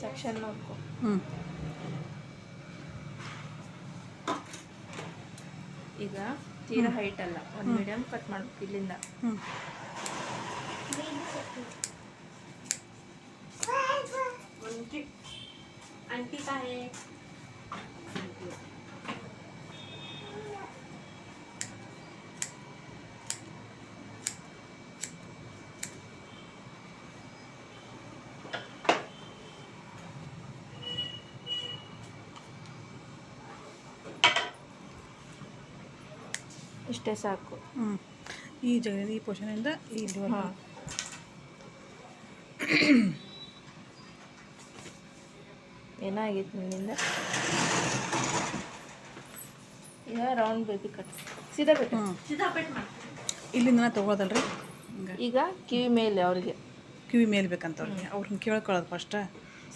Section ನೋಡ್ಕೊ ಈಗ ತೀರಾ ಹೈಟ್ ಅಲ್ಲ. ಒಂದು ಮೀಡಿಯಮ್ ಕಟ್ ಮಾಡ್ಬೇಕು ಇಲ್ಲಿಂದ. ಹ್ಞೂ ಅಂಟಿ ಅಂಟಿ ಇಷ್ಟೇ ಸಾಕು. ಹ್ಞೂ ಈ ಜಾಗ ಈ ಪೋಷಣೆಯಿಂದ ಇಲ್ಲಿವರೆಗೂ ಹಾಂ. ಏನಾಗಿತ್ತು ನಿನ್ನಿಂದ ಈಗ ರೌಂಡ್ ಬೇಬಿ ಕಟ್ ಸೀದಾ ಬಿಟ್ಟು ಇಲ್ಲಿಂದ ತೊಗೊಳೋದಲ್ರಿ? ಈಗ ಕಿವಿ ಮೇಲೆ ಅವ್ರಿಗೆ. ಕಿವಿ ಮೇಲೆ ಬೇಕಂತ ಅವ್ರಿಗೆ ಅವ್ರನ್ನ ಕೇಳ್ಕೊಳ್ಳೋದು ಫಸ್ಟ್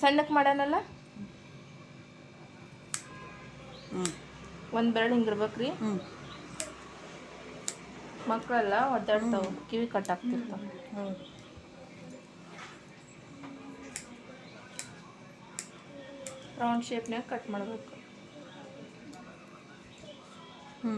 ಸಣ್ಣಕ್ಕೆ ಮಾಡೋಣಲ್ಲ ಹ್ಞೂ ಒಂದು ಬೆರಳು ಹಿಂಗಿರ್ಬೇಕು ರೀ ಹ್ಞೂ ಮಕ್ಕಳೆಲ್ಲ ಒದ್ದಾಡ್ತಾವೆ ಕಿವಿ ಕಟ್ ಆಗ್ತಿರ್ತಾವೆ ಹೌದು ರೌಂಡ್ ಶೇಪ್ನಾಗ ಕಟ್ ಮಾಡಬೇಕು. ಹ್ಞೂ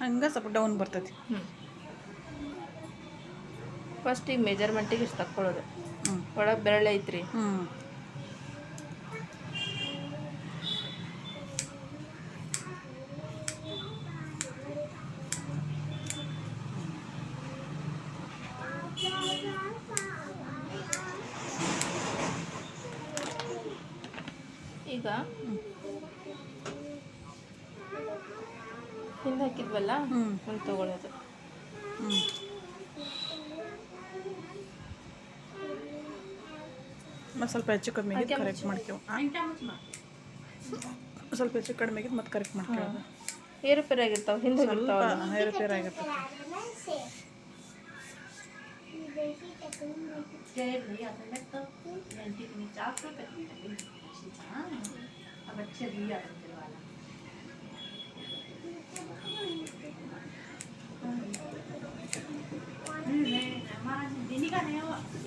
ಹಂಗೆ ಸ್ವಲ್ಪ ಡೌನ್ ಬರ್ತೈತಿ. ಹ್ಞೂ ಫಸ್ಟ್ ಈಗ ಮೆಜರ್ಮೆಂಟಿಗೆ ಇಷ್ಟು ತಕ್ಕೊಳ್ಳೋದು. ಒಳಗೆ ಬೆರಳೆ ಐತ್ರಿ. ಹ್ಞೂ ಈಗ ಹಿಂದೆ ಹಾಕಿದ್ವಲ್ಲ? ಹ್ಞೂ ಒಂದು ತಗೊಳ್ಳೋದು ಹ್ಞೂ ಮತ್ತು ಸ್ವಲ್ಪ ಹೆಚ್ಚು ಕಮ್ಮಿ ಆಗಿದ್ದು ಕರೆಕ್ಟ್ ಮಾಡ್ಕೇವು ಸ್ವಲ್ಪ ಹೆಚ್ಚು ಕಡಿಮೆ ಆಗಿದ್ದು ಮತ್ತೆ ಕರೆಕ್ಟ್ ಮಾಡ್ಕೇವು ಏರುಪೇರು ಆಗಿರ್ತಾವೆ ಹಿಂದೆ ಆಗಿರ್ತಾವೆ ಸ್ವಲ್ಪ ಏರುಪೇರು ಆಗಿರ್ತೈತಿ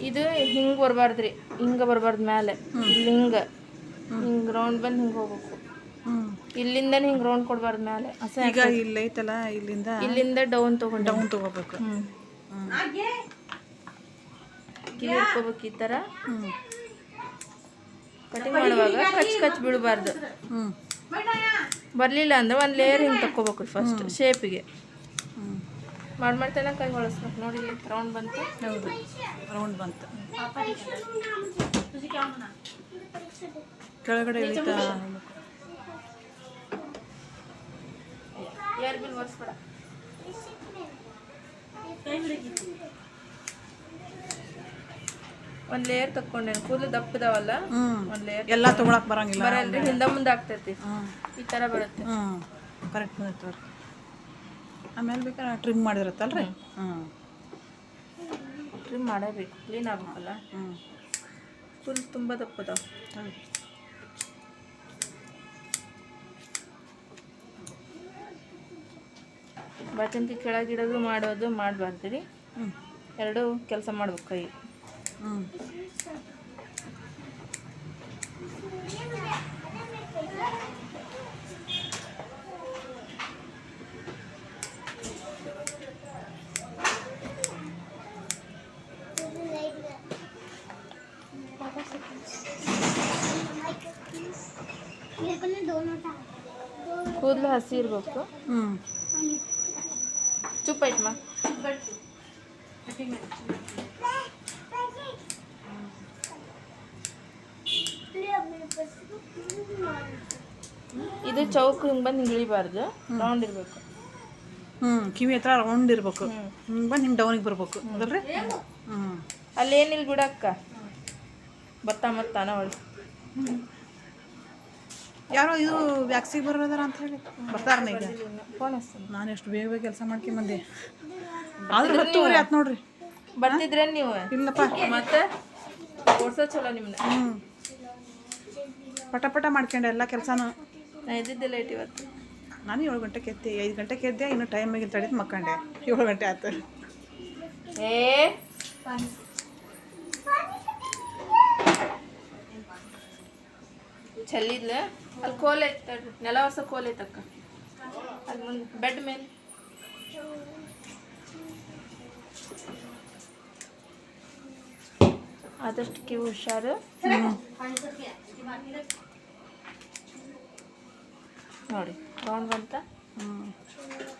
ಇದು ಹಿಂಗೆ ಬರಬಾರ್ದ್ರಿ ಹಿಂಗೆ ಬರಬಾರ್ದು ಮೇಲೆ ಇಲ್ಲಿ ಹಿಂಗೆ. ಹಿಂಗೆ ರೌಂಡ್ ಬಂದು ಹಿಂಗೆ ಹೋಗ್ಬೇಕು. ಇಲ್ಲಿಂದ ಇಲ್ಲಿಂದನೇ ಹಿಂಗೆ ರೌಂಡ್ ಕೊಡಬಾರ್ದು ಮೇಲೆ ಈಗ ಇಲ್ಲಿ ಐತಲ್ಲ ಇಲ್ಲಿಂದ ಇಲ್ಲಿಂದ ಡೌನ್ ತೊಗೊಂಡು. ಡೌನ್ ತಗೋಬೇಕು. ಹ್ಞೂ ಹ್ಞೂ ಕಿವಿ ಈ ಥರ ಕಟಿಂಗ್ ಮಾಡುವಾಗ ಕಚ್ ಕಚ್ ಬಿಡಬಾರ್ದು ಹ್ಞೂ ಬರಲಿಲ್ಲ ಅಂದ್ರೆ ಒಂದು ಲೇಯರ್ ಹಿಂಗೆ ತಕ್ಕೋಬೇಕು ಫಸ್ಟ್ ಶೇಪಿಗೆ ಹ್ಞೂ ಮಾಡಿ ಮಾಡ್ತಾನೆ ಕೈ ಹೊಳಸ್ಬೇಕು. ನೋಡಿ ರೌಂಡ್ ಬಂತು. ಹೌದು ರೌಂಡ್ ಬಂತು. ಕೆಳಗಡೆ ಇಳಿತಾ ಏರ್ ಬಿಲ್ ಒರೆಸ್ಬೇಡ. ಒಂದು ಲೇಯರ್ ತಕ್ಕೊಂಡೆ ಕೂದಲು ದಪ್ಪದವಲ್ಲ? ಒಂದ್ ಲೇಯರ್ ಎಲ್ಲ ತಗೊಳಕ್ ಬರಂಗಿಲ್ಲ ಬರಲ್ರಿ ಹಿಂದೆ ಮುಂದೆ ಆಗ್ತೈತಿ. ಈ ತರ ಬರುತ್ತೆ. ಕರೆಕ್ಟ್ ಬಂದೈತೆ ಅವ್ರಿ. ಆಮೇಲೆ ಬೇಕಾದ್ರೆ ಟ್ರಿಮ್ ರೀ ಹ್ಞೂ ಟ್ರಿಮ್ ಮಾಡಬೇಕು. ಕ್ಲೀನ್ ಆಗಬೇಕಲ್ಲ? ಹ್ಞೂ ಫುಲ್ ತುಂಬ ದಪ್ಪದಾವ. ಹಾಂ ಬಾಚಂತಿ ಕೆಳಗಿಡೋದು ಮಾಡೋದು ಮಾಡಬಾರ್ದು ರೀ ಹ್ಞೂ ಎರಡೂ ಕೆಲಸ ಮಾಡ್ಬೇಕು ಕೈ. ಹ್ಞೂ ಕೂದಲು ಹಸಿ ಇರಬೇಕು. ಹ್ಞೂ ಚುಪ್ ಐಟ್ ಮಾ ಇದು ಚೌಕ ಹಿಂಗೆ ಬಂದು ಹಿಂಗೆ ಇಳಿಬಾರ್ದು ರೌಂಡ್ ಇರಬೇಕು. ಹ್ಞೂ ಕಿವಿ ಹತ್ರ ರೌಂಡ್ ಇರಬೇಕು. ಹ್ಞೂ ಹಿಂಗೆ ಬಂದು ಹಿಂಗೆ ಡೌನಿಗೆ ಬರ್ಬೇಕು. ಅದಲ್ರಿ ಹ್ಞೂ ಅಲ್ಲೇನಿಲ್ಲ ಬಿಡಕ್ಕ ಬರ್ತಾ ಮತ್ತಾನ ಅವಳು ಯಾರೋ ಇದು ವ್ಯಾಕ್ಸಿಗೆ ಬರೋದಾರ ಅಂತ ಹೇಳಿ ಬರ್ತಾರ ಈಗ. ನಾನು ಎಷ್ಟು ಬೇಗ ಬೇಗ ಕೆಲಸ ಮಾಡ್ಕೊಂಬಂದೆ ಆದ್ರೆ ಹತ್ತುವರೆ ಆಯ್ತು ನೋಡ್ರಿ. ಬರ್ತಿದ್ರೆ ನೀವು? ಇಲ್ಲಪ್ಪ. ಮತ್ತೆ? ಓಡಿಸೋ ಚಲೋ ನಿಮ್ಮನ್ನ ಹ್ಞೂ ಪಟ ಪಟ ಮಾಡ್ಕೊಂಡೆ ಎಲ್ಲ ಕೆಲಸನೂ. ನಾನು ಇದ್ದಿದ್ದೆ ಲೇಟ್ ಇವತ್ತು. ನಾನು ಏಳು ಗಂಟೆಗೆ ಎದ್ದೆ. ಐದು ಗಂಟೆಗೆ ಎದ್ದೆ ಇನ್ನು ಟೈಮ್ ಆಗಿಲ್ಲ ತಡಿದು ಮಕ್ಕಂಡೆ. ಏಳು ಗಂಟೆ ಆಯ್ತು ಏ? ಚೆಲ್ಲಿದ್ಲ. ಅಲ್ಲಿ ಕೋಲ್ ನೆಲ ಹೊಸ ಕೋಲ್ ಐತಕ್ಕ. ಅಲ್ಲಿ ಮುಂದೆ ಬೆಡ್ ಮೇಲೆ. ಆದಷ್ಟು ಕಿವಿ ಹುಷಾರು. ನೋಡಿ ರೌಂಡ್ ಬಂತ? ಹ್ಞೂ ಇನ್ನೇನು ಸುರಿ ರಕ್ತ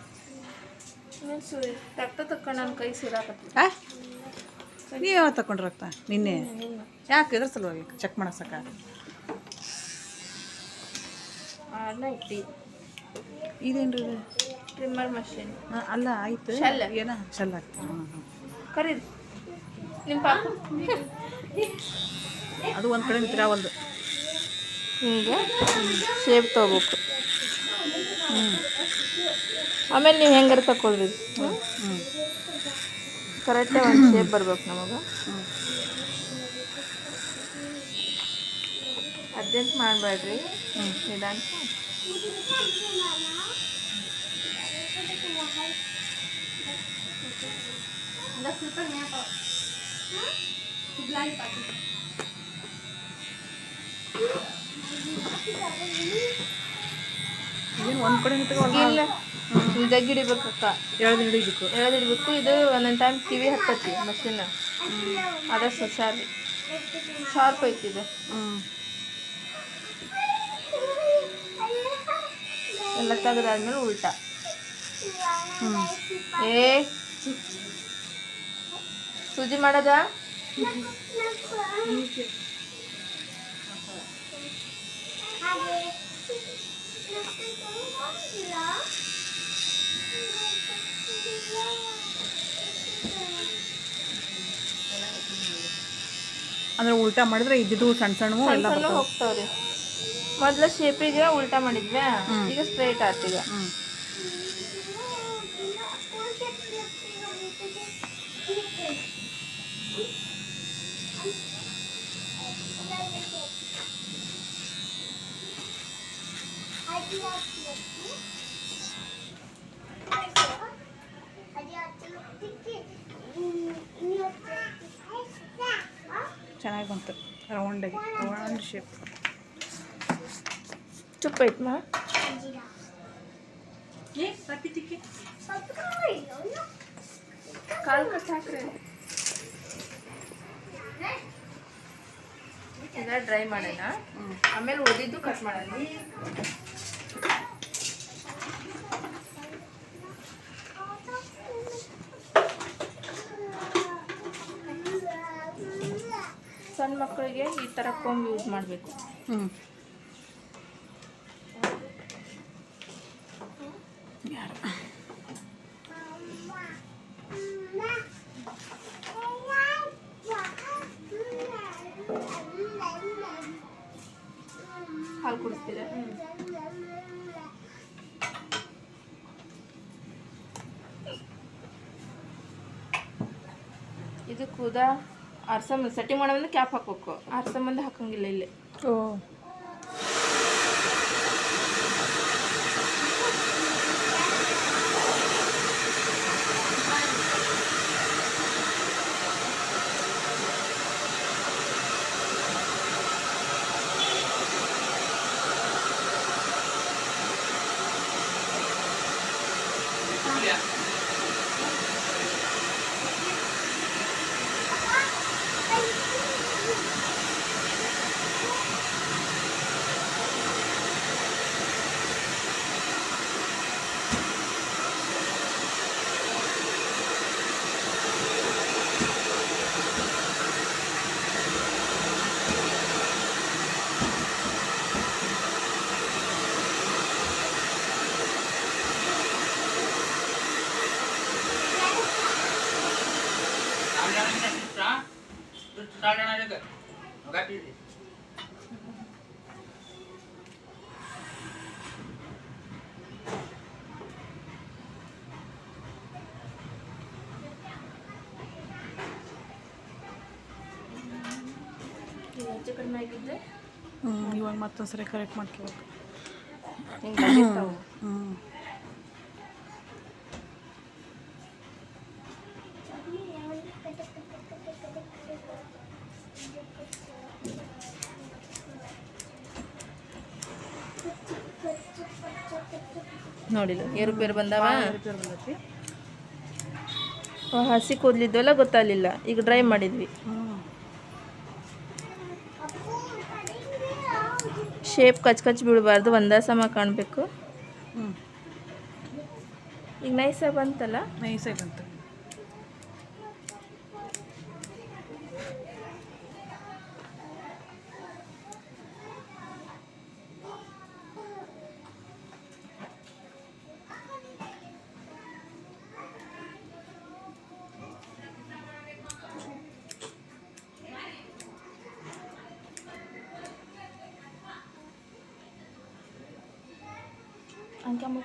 ತಕ್ಕ ನನ್ನ ಕೈ ಸಿರಾಕತ್ತಿ ಆ ನೀವು ಯಾವಾಗ ತಗೊಂಡ್ರಿ ರಕ್ತ? ನಿನ್ನೆ? ಯಾಕೆ ಇದ್ರ ಸಲುವಾಗಿ ಚೆಕ್ ಮಾಡಸಕ ಇದೇನ್ರಿ ಇದು? ಟ್ರಿಮ್ಮರ್ ಮಷಿನ್ ಅಲ್ಲ ಆಯ್ತು. ಏನ? ಶಲ್ ಆಗ್ತದೆ ಕರೀರಿ. ನಿಮ್ಮ ಪಾಪ? ಅದು ಒಂದು ಕಡೆ ಒಂದು ಹಿಂಗೆ ಶೇಪ್ ತೊಗೋಬೇಕು. ಆಮೇಲೆ ನೀವು ಹೆಂಗಾರ ತಗೊಳ್ರಿ ಹ್ಞೂ ಕರೆಕ್ಟಾಗಿ ಒಂದು ಶೇಪ್ ಬರ್ಬೇಕು ನಮಗೆ. ಅರ್ಜೆಂಟ್ ಮಾಡಬೇಡ್ರಿ. ನಿಧಾನ. ಏನು ಒಂದು ಕಡೆ ಇಲ್ಲ. ಜಗ್ ಹಿಡಿಬೇಕಕ್ಕ. ಎಳ್ದು ಹಿಡಿಬೇಕು. ಎಳೆದಿಡ್ಬೇಕು ಇದು ಒಂದೊಂದು ಟೈಮ್ ಕಿವಿ ಹತ್ತತಿ ಮಷಿನ್ ಅದಷ್ಟು ಹುಷಾರಿ. ಶಾರ್ಪ್ ಐತಿ ಇದು. ಎಲ್ಲ ತೆಗೆದಾದ್ಮೇಲೆ ಉಲ್ಟಾ. ಏ ಸೂಜಿ ಮಾಡೋದ? ಅಂದ್ರೆ ಉಲ್ಟಾ ಮಾಡಿದ್ರೆ ಇದ್ದಿದ್ದು ಸಣ್ಣ ಸಣ್ಣವು ಎಲ್ಲ ಸಣ್ಣ ಬರ್ತಾವೆ. ಹೋಗ್ತಾವ್ರಿ. ಮೊದ್ಲ ಶೇಪಿಗೆ ಉಲ್ಟಾ ಮಾಡಿದ್ವಿ ಈಗ ಸ್ಟ್ರೈಟ್ ಆತೀಗ ಹ್ಞೂ ಚೆನ್ನಾಗಿ ಬಂತು. ರೌಂಡಾಗಿ ರೌಂಡ್ ಶೇಪ್ ತುಪ್ಪ ಐತ್ ಮಾ ಕಾಲ್ ಕಟ್ ಹಾಕ್ರಿ. ಎಲ್ಲ ಡ್ರೈ ಮಾಡೋಣ ಆಮೇಲೆ ಉಳಿದಿದ್ದು ಕಟ್ ಮಾಡೋಣ ಸಣ್ಣ ಮಕ್ಕಳಿಗೆ ಈ ಥರ ಕೊಂಬ್ ಯೂಸ್ ಮಾಡಬೇಕು. ಹ್ಞೂ ಹಾಲು ಕುಡಿಸ್ತೀರ? ಇದು ಕೂದ. ಆರ್ಸಮ್ ಸೆಟ್ಟಿಂಗ್ ಮಾಡೋದಂದ್ರೆ ಕ್ಯಾಪ್ ಹಾಕ್ಬೇಕು. ಆರ್ಸಂಬಂದ ಹಾಕಂಗಿಲ್ಲ ಇಲ್ಲಿ. ಓ. ಹೆಚ್ಚು ಕಡಿಮೆ ಆಗಿದ್ದೆ ಇವಾಗ ಮತ್ತೊಂದ್ಸರಿ ಕರೆಕ್ಟ್ ಮಾಡ್ಕೋಬೇಕು. ಹ್ಞೂ ನೋಡಿಲ್ಲ. ಏರುಪೇರು ಬಂದಾವ? ಬಂದೈತಿ. ಹಸಿ ಕೂದಲಿದ್ವಲ್ಲ ಗೊತ್ತಾಗಲಿಲ್ಲ. ಈಗ ಡ್ರೈ ಮಾಡಿದ್ವಿ. ಶೇಪ್ ಕಚ್ ಕಚ್ ಬೀಳಬಾರ್ದು. ಒಂದೇ ಸಮ ಕಾಣಬೇಕು. ಈಗ ನೈಸಾಗಿ ಬಂತಲ್ಲ ನೈಸಾಗಿ ಬಂತು 干么？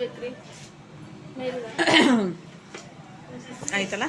बेकरी. आयतला